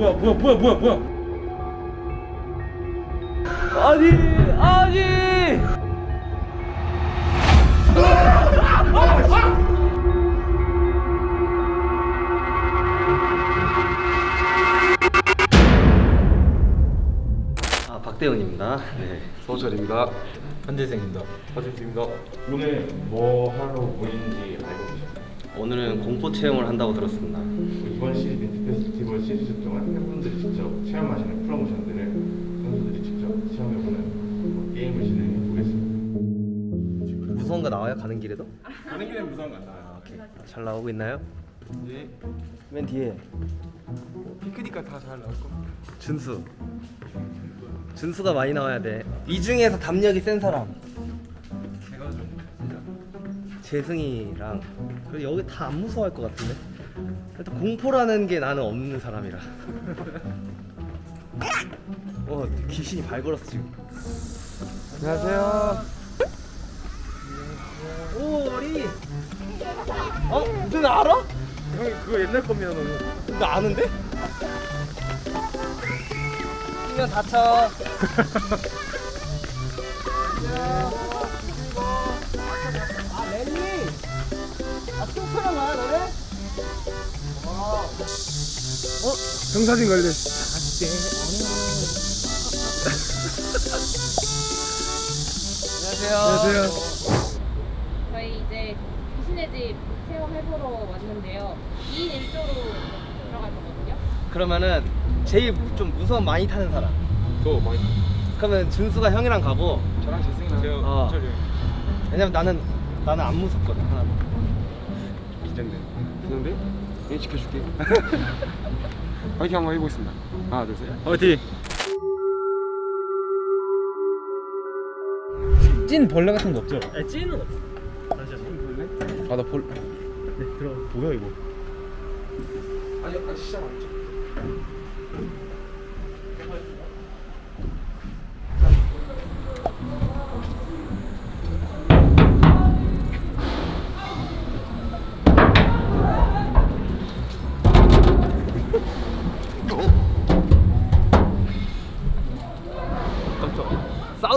뭐야 뭐야 뭐야 뭐야 뭐야 아니 아니 아 박대훈입니다. 네. 서철입니다. 한재생입니다 서진입니다. 오늘 뭐 하러 모이는지 알고 계신가요? 오늘은 공포 체험을 한다고 들었습니다. 이번 시리즈 페스 티벌 시리즈 동안 팬분들이 직접 체험하시는 프로모션들을 선수들이 직접 체험해보는 뭐 게임을 진행해 보겠습니다 무서운 거 나와요? 가는 길에도? 가는 길에 무서운 거안 나와요 오케이. 잘 나오고 있나요? 네. 맨 뒤에 피크니까 다 잘 나올 겁니다. 준수. 준수가 많이 나와야 돼. 이 중에서 담력이 센 사람. 제가 좀 재승이랑 그리고 여기 다 안 무서워할 것 같은데. 일단 공포라는 게 나는 없는 사람이라. 어 귀신이 발걸었어 지금. 안녕하세요. 오 머리. 어? 무슨 알아? 형이 그거 옛날 겁니다 너무 나 아는데? 뛰면 다쳐. 아 랠리. 아 거야 너네? 형사진 걸려. 안녕하세요. 안녕하세요. 저희 이제 귀신의 집 체험해보러 왔는데요. 2인 1조로 들어갈 거거든요. 그러면은 제일 좀 무서움 많이 타는 사람. 저 많이. 그러면 준수가 형이랑 가고 저랑 재승이랑 제가 어. 왜냐면 나는 나는 안 무섭거든 하나도. 긴장돼. 긴장돼? 네 지켜줄게. 파이팅 한번 해보겠습니다. 하나 둘 셋. 화이팅 찐 벌레 같은 거 없죠? 아 찐은 없어. 아나 볼. 네 들어 뭐야 이거 아니 아니 시작 맞죠?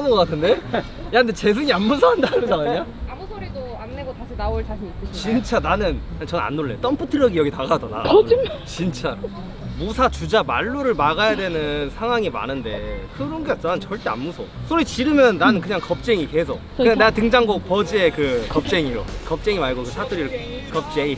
싸우는 거 같은데? 야 근데 재승이 안 무서워한다 그러지 않았냐? 아무 소리도 안 내고 다시 나올 자신 있으신가요? 진짜 나는 전 안 놀래. 덤프 트럭이 여기 다가가더라. 거짓말. 진짜. 무사 주자 말로를 막아야 되는 상황이 많은데 그런 게 난 절대 안 무서워. 소리 지르면 나는 그냥 겁쟁이 계속. 그냥 나 등장곡 버즈의 그 겁쟁이로. 겁쟁이 말고 그 사투리를 겁쟁이.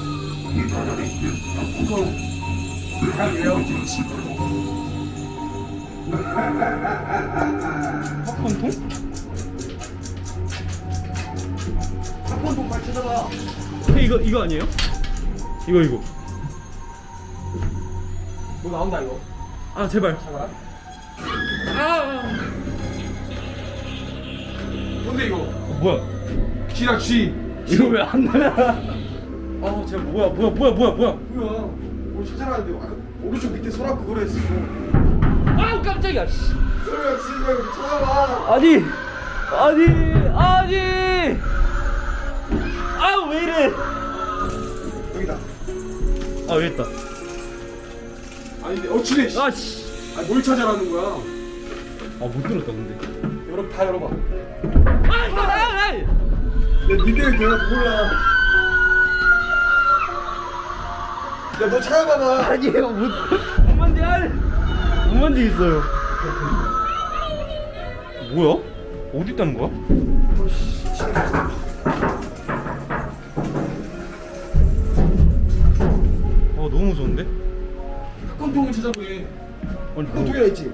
이거 이거 아니에요? 이거 이거. 뭐 나온다 이거. 아 제발. 뭔데 이거? 어, 뭐야? 쥐랑 쥐. 이거 왜 안 나야 아 제가 뭐야 뭐야 뭐야 뭐야 뭐야 뭐야? 뭐 찾아라는데 아까 오른쪽 밑에 소라 그거로 했어. 아 깜짝이야. 씨. 소리가 지금 찾아봐. 아니 아니 아니. 아왜 이래? 여기다. 아 여기 있다 아니 어 쥐네. 씨. 아 씨. 아니 뭘 찾아라는 거야? 아못 들었다 근데 열어 다 열어봐. 아 아, 아. 내 니들 내가 몰라. 야너 찾아봐봐. 아니에요 못. 못 만지 알. 못 만지 있어요 뭐야? 어디 있다는 거야? 아 너무 무서운데? 사건통을 찾아보게. 아니 뭐 사건통이라 했지.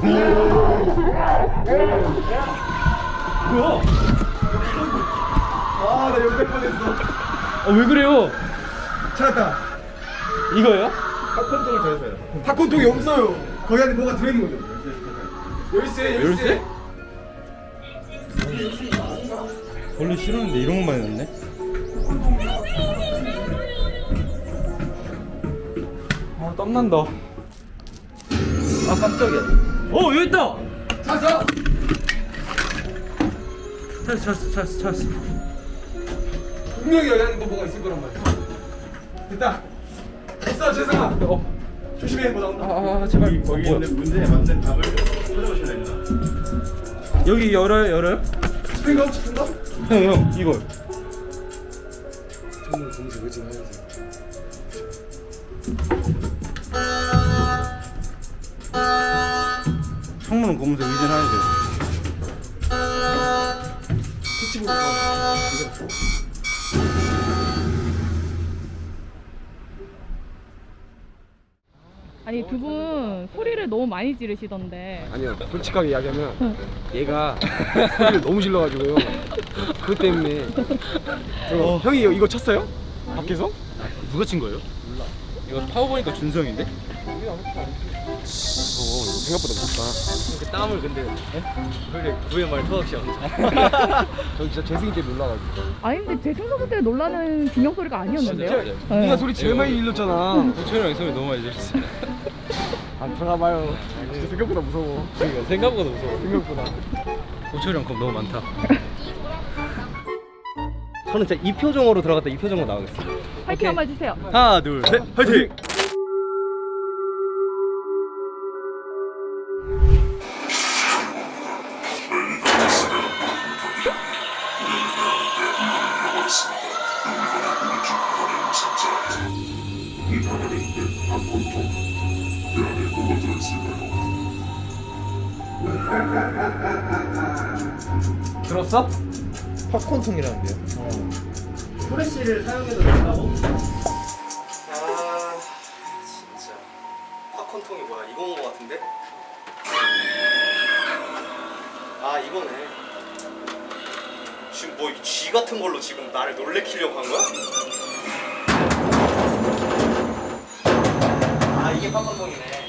뭐야? 아, 나 연결 뻔했어. 어, 왜 그래요? 찾았다. 이거요? 팝콘통을 잘했어요. 팝콘통이 없어요. 거기 안에 뭐가 들어있는 거죠? 열쇠, 열쇠. 원래 싫었는데 이런 것만 했네. 아, 땀난다. 아, 깜짝이야. 어, 여기 있다. 찾았어 찾았어 찾았어 찾았어 찾았어 분명히 여기 안에 뭐 뭐가 있을 거란 말이야. 됐다. 됐어, 재성아. 어, 조심해, 뭐 나온다. 아, 아 제발 거기 어, 뭐야 있는 문제에 맞는 답을 찾아보시면 됩니다 여기 열어요 열어요? 스피커, 스피커. 형형 이거 정문 검색 왜 전화하세요? 창문은 검은색 하얀색 캐치볼. 아니 두 분 소리를 너무 많이 지르시던데 아니요, 솔직하게 이야기하면 얘가 소리를 너무 질러가지고요. 그것 때문에 어, 형이 이거 쳤어요? 밖에서? 누가 친 거예요? 몰라 이거 파워 보니까 준성인데? 어, 생각보다 무섭다. 그 땀을 근데 왜 구의 말 터없이 안 저 진짜 재승이 때 놀라가지고. 아니 근데 제 생각할 때 놀라는 빈형 소리가 아니었는데요? 진짜? 네. 네가 소리 제일 많이 질렀잖아. 호철이 형이 소리 너무 많이 질렀어요 아, 들어가봐요. 진짜 생각보다 무서워. 그러니까 생각보다 무서워 생각보다. 호철이 형겁 너무 많다 저는 진짜 이 표정으로 들어갔다 이 표정으로 나가겠습니다 화이팅 한번 해주세요 하나 둘셋 화이팅 들었어? 팝콘통이라는데요? 프레쉬를 사용해도 된다고? 아 진짜 팝콘통이 뭐야 이거인 거 같은데? 아 이거네 지금 뭐 쥐 같은 걸로 지금 나를 놀래키려고 한 거야? 아 이게 팝콘통이네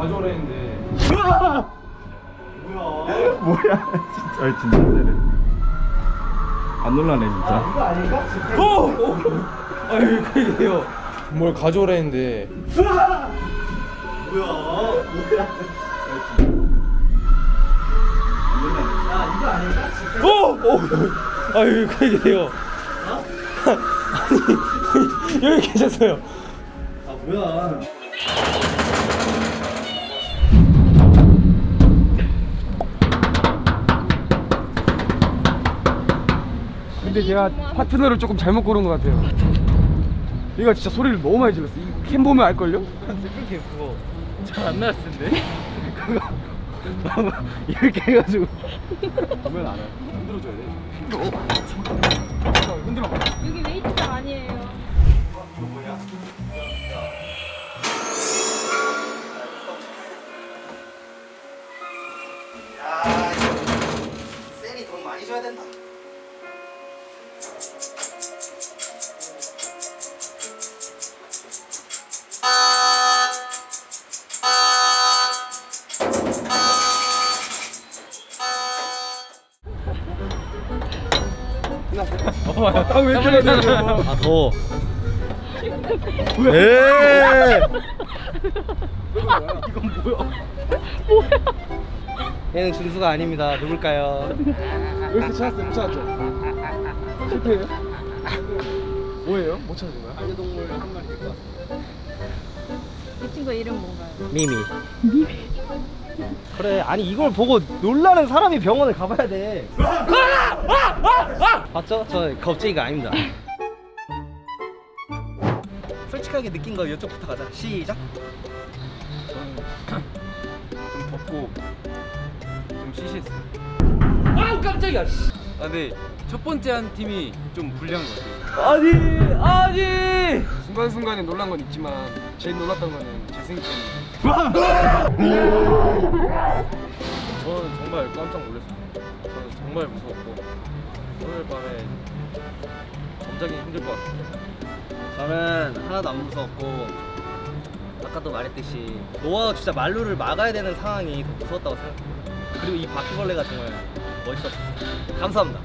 가져오라 했는데. 뭐야? 뭐야 진짜 진짜 세네 안 놀라네 진짜 이거 아닌가? 어! 아니, 왜 그래요? 뭘 가져오라 했는데. 뭐야? 뭐야? 야, 이거! 어! 아니, 왜 그래요? 아니, 여기 계셨어요. 아, 뭐야? 근데 제가 파트너를 조금 잘못 고른 것 같아요. 얘가 진짜 소리를 너무 많이 질렀어. 이캠 보면 알걸요? 이렇게 그거 잘안 나왔을 텐데 이렇게 해가지고 보면 알아요. 흔들어줘야 돼. 흔들어. 여기 웨이트장 아니에요. 야, 셀이 돈 많이 줘야 된다. 아왜 이렇게 해야 아 더워. 에. 이건 뭐야? 얘는 준수가 아닙니다. 누굴까요? 왜 이렇게 찾았어요? 못 찾았죠? 실패예요? 뭐예요? 못 찾은 거야? 반려동물 한 마리 왔어. 이 친구 이름 뭔가요? 미미. 미미. 그래 아니 이걸 보고 놀라는 사람이 병원을 가봐야 돼. 봤죠? 저 겁쟁이가 아닙니다. 솔직하게 느낀 거 이쪽부터 가자. 시작. 좀 덥고 좀 시시했어요. 아 깜짝이야. 씨. 아, 근데 첫 번째 한 팀이 좀 불리한 것 같아요. 아니 아니. 순간순간에 놀란 건 있지만 제일 놀랐던 거는 재승이 때문에. 저는 정말 깜짝 놀랐어요. 정말 무서웠고 오늘 밤에 잠자기 힘들 것 같아요. 저는 하나도 안 무서웠고 아까도 말했듯이 노아가 진짜 말루를 막아야 되는 상황이 더 무서웠다고 생각해요. 그리고 이 바퀴벌레가 정말 멋있었습니다. 감사합니다.